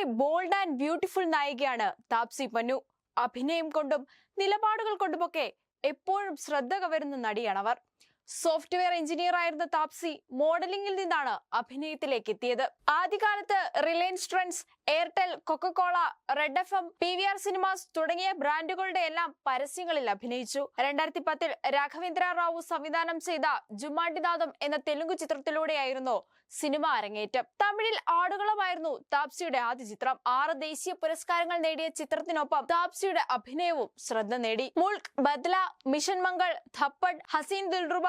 സിനിമയിലെ bold and beautiful നായികയാണ് താപ്സി പന്നു. അഭിനയം കൊണ്ടും നിലപാടുകൾ കൊണ്ടുമൊക്കെ എപ്പോഴും ശ്രദ്ധ കവരുന്ന നടിയാണവർ സോഫ്റ്റ്വെയർ എഞ്ചിനീയർ ആയിരുന്ന താപ്സി മോഡലിംഗിൽ നിന്നാണ് അഭിനയത്തിലേക്ക് എത്തിയത്. ആദ്യകാലത്ത് Reliance Trends Airtel Coca Cola Red F M P V R Cinemas തുടങ്ങിയ ബ്രാൻഡുകളുടെ എല്ലാം പരസ്യങ്ങളിൽ അഭിനയിച്ചു. രണ്ടായിരത്തി പത്തിൽ രാഘവേന്ദ്ര റാവു സംവിധാനം ചെയ്ത ജുമാണ്ടിനാഥം എന്ന തെലുങ്ക് ചിത്രത്തിലൂടെയായിരുന്നു സിനിമ അരങ്ങേറ്റം. തമിഴിൽ ആടുകളമായിരുന്നു താപ്സിയുടെ ആദ്യ ചിത്രം. ആറ് ദേശീയ പുരസ്കാരങ്ങൾ നേടിയ ചിത്രത്തിനൊപ്പം താപ്സിയുടെ അഭിനയവും ശ്രദ്ധ നേടി. മുൾക്ക് ബദ്ല മിഷൻ മംഗൾ ധപ്പഡ് ഹസീൻ ദിൽറുബ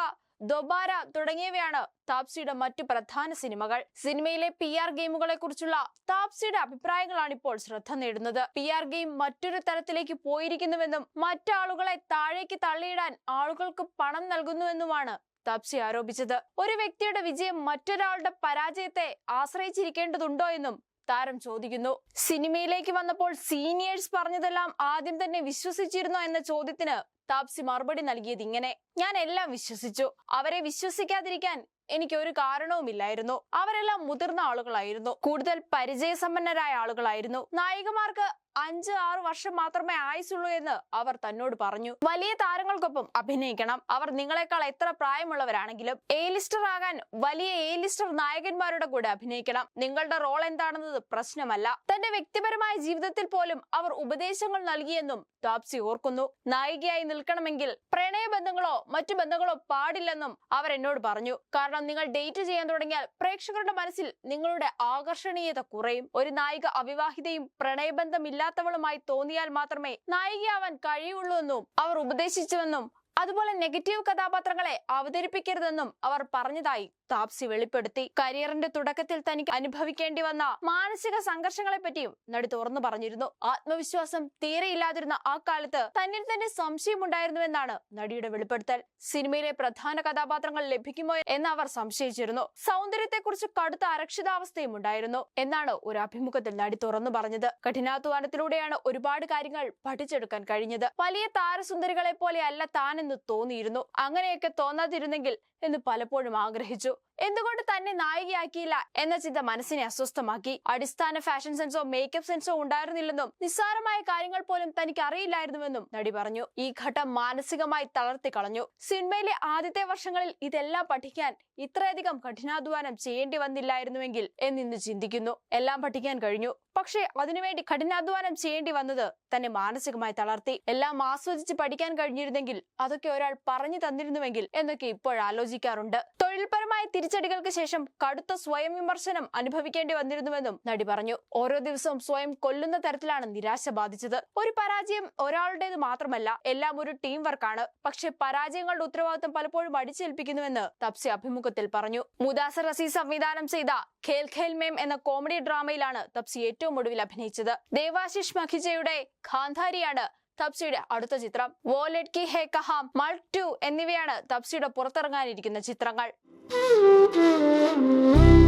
ദൊബാര തുടങ്ങിയവയാണ് താപ്സിയുടെ മറ്റു പ്രധാന സിനിമകൾ. സിനിമയിലെ പി ആർ ഗെയിമുകളെ കുറിച്ചുള്ള താപ്സിയുടെ അഭിപ്രായങ്ങളാണ് ഇപ്പോൾ ശ്രദ്ധ നേടുന്നത്. പി ആർ ഗെയിം മറ്റൊരു തരത്തിലേക്ക് പോയിരിക്കുന്നുവെന്നും മറ്റാളുകളെ താഴേക്ക് തള്ളിയിടാൻ ആളുകൾക്ക് പണം നൽകുന്നുവെന്നുമാണ് താപ്സി ആരോപിച്ചത്. ഒരു വ്യക്തിയുടെ വിജയം മറ്റൊരാളുടെ പരാജയത്തെ ആശ്രയിച്ചിരിക്കേണ്ടതുണ്ടോ എന്നും താരം ചോദിക്കുന്നു. സിനിമയിലേക്ക് വന്നപ്പോൾ സീനിയേഴ്സ് പറഞ്ഞതെല്ലാം ആദ്യം തന്നെ വിശ്വസിച്ചിരുന്നോ എന്ന ചോദ്യത്തിന് താപ്സി മറുപടി നൽകിയത് ഇങ്ങനെ ഞാൻ എല്ലാം വിശ്വസിച്ചു. അവരെ വിശ്വസിക്കാതിരിക്കാൻ എനിക്ക് ഒരു കാരണവുമില്ലായിരുന്നു. അവരെല്ലാം മുതിർന്ന ആളുകളായിരുന്നു. കൂടുതൽ പരിചയസമ്പന്നരായ ആളുകളായിരുന്നു. നായികമാർക്ക് അഞ്ച് ആറ് വർഷം മാത്രമേ ആയുസുള്ളൂ എന്ന് അവർ തന്നോട് പറഞ്ഞു. വലിയ താരങ്ങൾക്കൊപ്പം അഭിനയിക്കണം. അവർ നിങ്ങളെക്കാൾ എത്ര പ്രായമുള്ളവരാണെങ്കിലും എ ലിസ്റ്റർ ആകാൻ വലിയ എ ലിസ്റ്റർ നായകന്മാരുടെ കൂടെ അഭിനയിക്കണം. നിങ്ങളുടെ റോൾ എന്താണെന്നത് പ്രശ്നമല്ല. തന്റെ വ്യക്തിപരമായ ജീവിതത്തിൽ പോലും അവർ ഉപദേശങ്ങൾ നൽകിയെന്നും ടാപ്സി ഓർക്കുന്നു. നായികയായി നിൽക്കണമെങ്കിൽ പ്രണയബന്ധങ്ങളോ മറ്റു ബന്ധങ്ങളോ പാടില്ലെന്നും അവർ എന്നോട് പറഞ്ഞു. കാരണം നിങ്ങൾ ഡേറ്റ് ചെയ്യാൻ തുടങ്ങിയാൽ പ്രേക്ഷകരുടെ മനസ്സിൽ നിങ്ങളുടെ ആകർഷണീയത കുറയും. ഒരു നായിക അവിവാഹിതയും പ്രണയബന്ധമില്ലാത്തവളുമായി തോന്നിയാൽ മാത്രമേ നായികയാവാൻ കഴിയുള്ളൂ എന്നും അവർ ഉപദേശിച്ചുവെന്നും അതുപോലെ നെഗറ്റീവ് കഥാപാത്രങ്ങളെ അവതരിപ്പിക്കരുതെന്നും അവർ പറഞ്ഞതായി താപ്സി വെളിപ്പെടുത്തി. കരിയറിന്റെ തുടക്കത്തിൽ തനിക്ക് അനുഭവിക്കേണ്ടി വന്ന മാനസിക സംഘർഷങ്ങളെ പറ്റിയും നടി തുറന്നു പറഞ്ഞിരുന്നു. ആത്മവിശ്വാസം തീരെ ഇല്ലാതിരുന്ന ആ കാലത്ത് തന്നിൽ തന്നെ സംശയമുണ്ടായിരുന്നുവെന്നാണ് നടിയുടെ വെളിപ്പെടുത്തൽ. സിനിമയിലെ പ്രധാന കഥാപാത്രങ്ങൾ ലഭിക്കുമോ എന്ന് അവർ സംശയിച്ചിരുന്നു. സൗന്ദര്യത്തെക്കുറിച്ച് കടുത്ത അരക്ഷിതാവസ്ഥയും ഉണ്ടായിരുന്നു. എന്നാണ് ഒരു അഭിമുഖത്തിൽ നടി തുറന്നു പറഞ്ഞത്. കഠിനാധ്വാനത്തിലൂടെയാണ് ഒരുപാട് കാര്യങ്ങൾ പഠിച്ചെടുക്കാൻ കഴിഞ്ഞത്. വലിയ താരസുന്ദരികളെ പോലെ അല്ല താനെന്ന് തോന്നിയിരുന്നു. അങ്ങനെയൊക്കെ തോന്നാതിരുന്നെങ്കിൽ എന്ന് പലപ്പോഴും ആഗ്രഹിച്ചു. എന്തുകൊണ്ട് തന്നെ നായികയാക്കിയില്ല എന്ന ചിന്ത മനസ്സിനെ അസ്വസ്ഥമാക്കി. അടിസ്ഥാന ഫാഷൻ സെൻസോ മേക്കപ്പ് സെൻസോ ഉണ്ടായിരുന്നില്ലെന്നും നിസ്സാരമായ കാര്യങ്ങൾ പോലും തനിക്ക് അറിയില്ലായിരുന്നുവെന്നും നടി പറഞ്ഞു. ഈ ഘട്ടം മാനസികമായി തളർത്തി കളഞ്ഞു. സിനിമയിലെ ആദ്യത്തെ വർഷങ്ങളിൽ ഇതെല്ലാം പഠിക്കാൻ ഇത്രയധികം കഠിനാധ്വാനം ചെയ്യേണ്ടി വന്നില്ലായിരുന്നുവെങ്കിൽ എന്നിന്ന് ചിന്തിക്കുന്നു. എല്ലാം പഠിക്കാൻ കഴിഞ്ഞു. പക്ഷേ അതിനുവേണ്ടി കഠിനാധ്വാനം ചെയ്യേണ്ടി വന്നത് തന്നെ മാനസികമായി തളർത്തി. എല്ലാം ആസ്വദിച്ച് പഠിക്കാൻ കഴിഞ്ഞിരുന്നെങ്കിൽ അതൊക്കെ ഒരാൾ പറഞ്ഞു തന്നിരുന്നുവെങ്കിൽ എന്നൊക്കെ ഇപ്പോഴാലോചിക്കാറുണ്ട്. തൊഴിൽപരമായ തിരിച്ചടികൾക്ക് ശേഷം കടുത്ത സ്വയം വിമർശനം അനുഭവിക്കേണ്ടി വന്നിരുന്നുവെന്നും നടി പറഞ്ഞു. ഓരോ ദിവസവും സ്വയം കൊല്ലുന്ന തരത്തിലാണ് നിരാശ ബാധിച്ചത്. ഒരു പരാജയം ഒരാളുടേത് മാത്രമല്ല എല്ലാം ഒരു ടീം വർക്കാണ് പക്ഷെ പരാജയങ്ങളുടെ ഉത്തരവാദിത്വം പലപ്പോഴും അടിച്ചേൽപ്പിക്കുന്നുവെന്ന് തപ്സി അഭിമുഖത്തിൽ പറഞ്ഞു. മുദാസർ റസീസ് സംവിധാനം ചെയ്ത ഖേൽ ഖേൽ മേം എന്ന കോമഡി ഡ്രാമയിലാണ് തപ്സി ഏറ്റവും ഒടുവിൽ അഭിനയിച്ചത്. ദേവാശിഷ് മഖിജയുടെ ഖാന്ധാരിയാണ് തപ്സിയുടെ അടുത്ത ചിത്രം. വോലെറ്റ് കി ഹേ കഹാം മൾ ടു എന്നിവയാണ് തപ്സിയുടെ പുറത്തിറങ്ങാനിരിക്കുന്ന ചിത്രങ്ങൾ. Thank you.